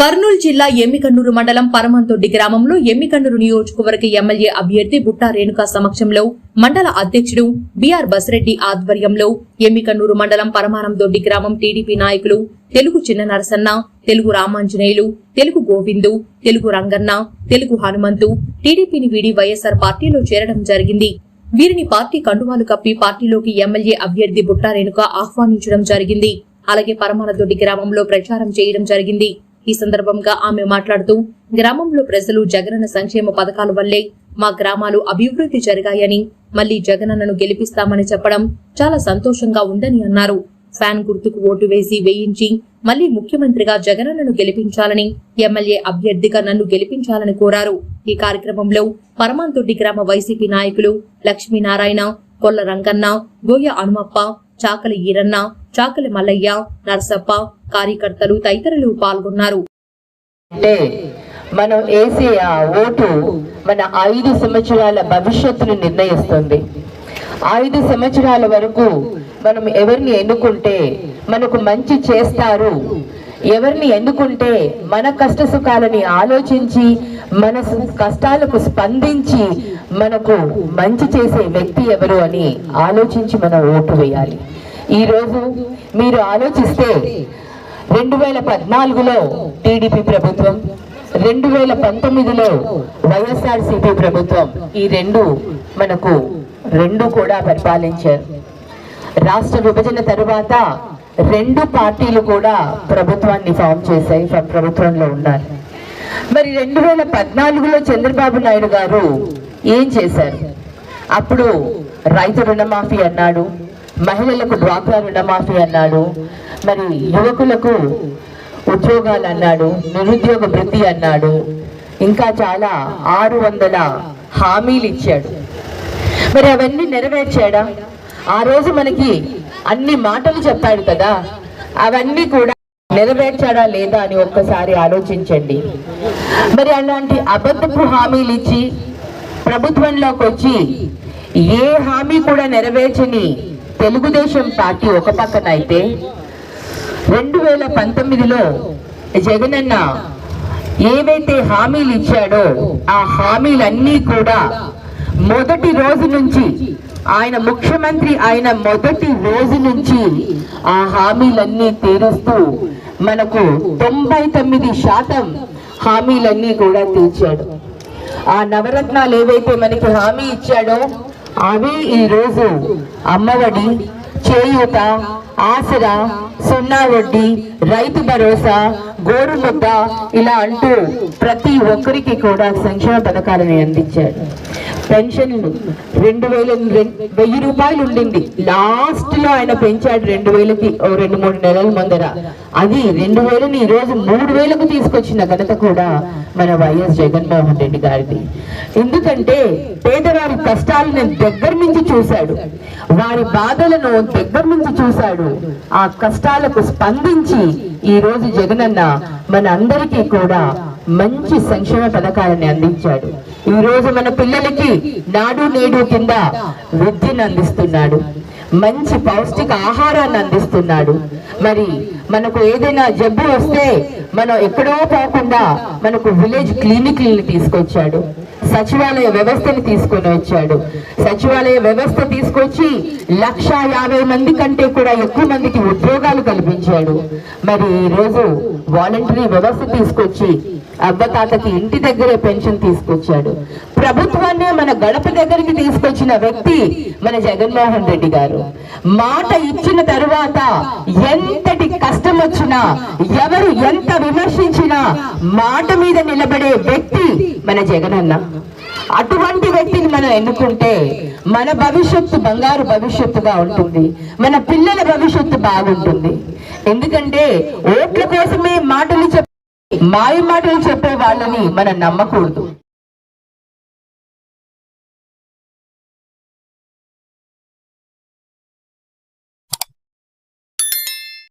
కర్నూలు జిల్లా ఎమ్మికన్నూరు మండలం పరమంతొడ్డి గ్రామంలో ఎమ్మికన్నూరు నియోజకవర్గ ఎమ్మెల్యే అభ్యర్థి బుట్టా రేణుక సమక్షంలో మండల అధ్యక్షుడు బీఆర్ బసిరెడ్డి ఆధ్వర్యంలో ఎమ్మికన్నూరు మండలం పరమానందొడ్డి గ్రామం టీడీపీ నాయకులు తెలుగు చిన్న నరసన్న తెలుగు రామాంజనేయులు తెలుగు గోవిందు తెలుగు రంగన్న తెలుగు హనుమంతు టీడీపీని వీడి వైఎస్ఆర్ పార్టీలో చేరడం జరిగింది. వీరిని పార్టీ కండువాలు కప్పి పార్టీలోకి ఎమ్మెల్యే అభ్యర్థి బుట్టా రేణుక ఆహ్వానించడం జరిగింది. అలాగే పరమానదొడ్డి గ్రామంలో ప్రచారం చేయడం జరిగింది. ఈ సందర్భంగా ఆమె మాట్లాడుతూ గ్రామంలో ప్రజలు జగనన్న సంక్షేమ పథకాల వల్లే మా గ్రామాలు అభివృద్ధి జరిగాయని మళ్ళీ జగనన్నను గెలిపిస్తామని చెప్పడం చాలా సంతోషంగా ఉందని అన్నారు. ఫ్యాన్ గుర్తుకు ఓటు వేసి వేయించి మళ్ళీ ముఖ్యమంత్రిగా జగనన్నను గెలిపించాలని ఎమ్మెల్యే అభ్యర్థిగా నన్ను గెలిపించాలని కోరారు. ఈ కార్యక్రమంలో పరమాంతొడ్డి గ్రామ వైసీపీ నాయకులు లక్ష్మీనారాయణ కొల్ల రంగన్న గోయ హనుమప్ప చాకలి ఈరన్న చాకలి మల్లయ్య నరసప్ప కార్యకర్తలు తదితరులు పాల్గొన్నారు. అంటే మనం వేసే ఆ ఓటు మన ఐదు సంవత్సరాల భవిష్యత్తును నిర్ణయిస్తుంది. ఐదు సంవత్సరాల వరకు మనం ఎవరిని ఎన్నుకుంటే మనకు మంచి చేస్తారు? ఎవరిని ఎన్నుకుంటే మన కష్ట సుఖాలని ఆలోచించి మన కష్టాలకు స్పందించి మనకు మంచి చేసే వ్యక్తి ఎవరు అని ఆలోచించి మనం ఓటు వేయాలి. ఈరోజు మీరు ఆలోచిస్తే రెండు వేల పద్నాలుగులో టీడీపీ ప్రభుత్వం రెండు వేల పంతొమ్మిదిలో వైఎస్ఆర్సీపీ ప్రభుత్వం ఈ రెండు మనకు రెండు కూడా పరిపాలించారు. రాష్ట్ర విభజన తరువాత రెండు పార్టీలు కూడా ప్రభుత్వాన్ని ఫామ్ చేశాయి ప్రభుత్వంలో ఉన్నారు. మరి రెండు వేల పద్నాలుగులో చంద్రబాబు నాయుడు గారు ఏం చేశారు? అప్పుడు రైతు రుణమాఫీ అన్నాడు మహిళలకు డ్వాక్రా రుణమాఫీ అన్నాడు మరి యువకులకు ఉద్యోగాలు అన్నాడు నిరుద్యోగ వృత్తి అన్నాడు ఇంకా చాలా ఆరు వందల హామీలు ఇచ్చాడు. మరి అవన్నీ నెరవేర్చాడా? ఆ రోజు మనకి అన్ని మాటలు చెప్పాడు కదా అవన్నీ కూడా నెరవేర్చాడా లేదా అని ఒక్కసారి ఆలోచించండి. మరి అలాంటి అబద్ధపు హామీలు ఇచ్చి ప్రభుత్వంలోకి వచ్చి ఏ హామీ కూడా నెరవేర్చని తెలుగుదేశం పార్టీ ఒక పక్కన అయితే రెండు వేల పంతొమ్మిదిలో జగనన్న ఏవైతే హామీలు ఇచ్చాడో ఆ హామీలన్నీ కూడా మొదటి రోజు నుంచి ఆయన ముఖ్యమంత్రి ఆయన మొదటి రోజు నుంచి ఆ హామీలన్నీ తీరుస్తూ మనకు తొంభై తొమ్మిది శాతం హామీలన్నీ కూడా తీర్చాడు. ఆ నవరత్నాలు ఏవైతే మనకి హామీ ఇచ్చాడో అవి ఈరోజు అమ్మఒడి చేయూత ఆసరా సున్నా వడ్డీ రైతు భరోసా గోరుముద్ద ఇలా అంటూ ప్రతి ఒక్కరికి కూడా సంక్షేమ పథకాలను అందించాడు. పెన్షన్లు రెండు వేల వెయ్యి రూపాయలు ఉండింది. లాస్ట్లో ఆయన పెంచాడు రెండు వేలకి ఓ రెండు మూడు నెలల ముందర. అది రెండు వేలని ఈ రోజు మూడు వేలకు తీసుకొచ్చిన ఘనత కూడా మన వైఎస్ జగన్మోహన్ రెడ్డి గారిది. ఎందుకంటే పేదవారి కష్టాలను దగ్గర నుంచి చూశాడు. వారి బాధలను దగ్గర నుంచి చూశాడు. ఆ కష్టాలకు స్పందించి ఈ రోజు జగనన్న మన అందరికీ కూడా మంచి సంక్షేమ పథకాలని అందించాడు. ఈ రోజు మన పిల్లలకి నాడు నేడు కింద విద్యను అందిస్తున్నాడు. మంచి పౌష్టిక ఆహారాన్ని అందిస్తున్నాడు. మరి మనకు ఏదైనా జబ్బు వస్తే మనం ఎక్కడో పోకుండా మనకు విలేజ్ క్లినిక్లని తీసుకొచ్చాడు. సచివాలయ వ్యవస్థని తీసుకొని వచ్చాడు. సచివాలయ వ్యవస్థ తీసుకొచ్చి లక్ష యాభై మంది కంటే కూడా ఎక్కువ మందికి ఉద్యోగాలు కల్పించాడు. మరి ఈ రోజు వాలంటరీ వ్యవస్థ తీసుకొచ్చి అవ్వతాతకి ఇంటి దగ్గరే పెన్షన్ తీసుకొచ్చాడు. ప్రభుత్వాన్ని మన గడప దగ్గరికి తీసుకొచ్చిన వ్యక్తి మన జగన్మోహన్ రెడ్డి గారు. మాట ఇచ్చిన తరువాత ఎంతటి కష్టం వచ్చినా ఎవరు ఎంత విమర్శించినా మాట మీద నిలబడే వ్యక్తి మన జగనన్న. అటువంటి వ్యక్తిని మనం ఎన్నుకుంటే మన భవిష్యత్తు బంగారు భవిష్యత్తుగా ఉంటుంది. మన పిల్లల భవిష్యత్తు బాగుంటుంది. ఎందుకంటే ఓట్ల కోసమే మాటలు మాయ మాటలు చెప్పే వాళ్ళని మనం నమ్మకూడదు.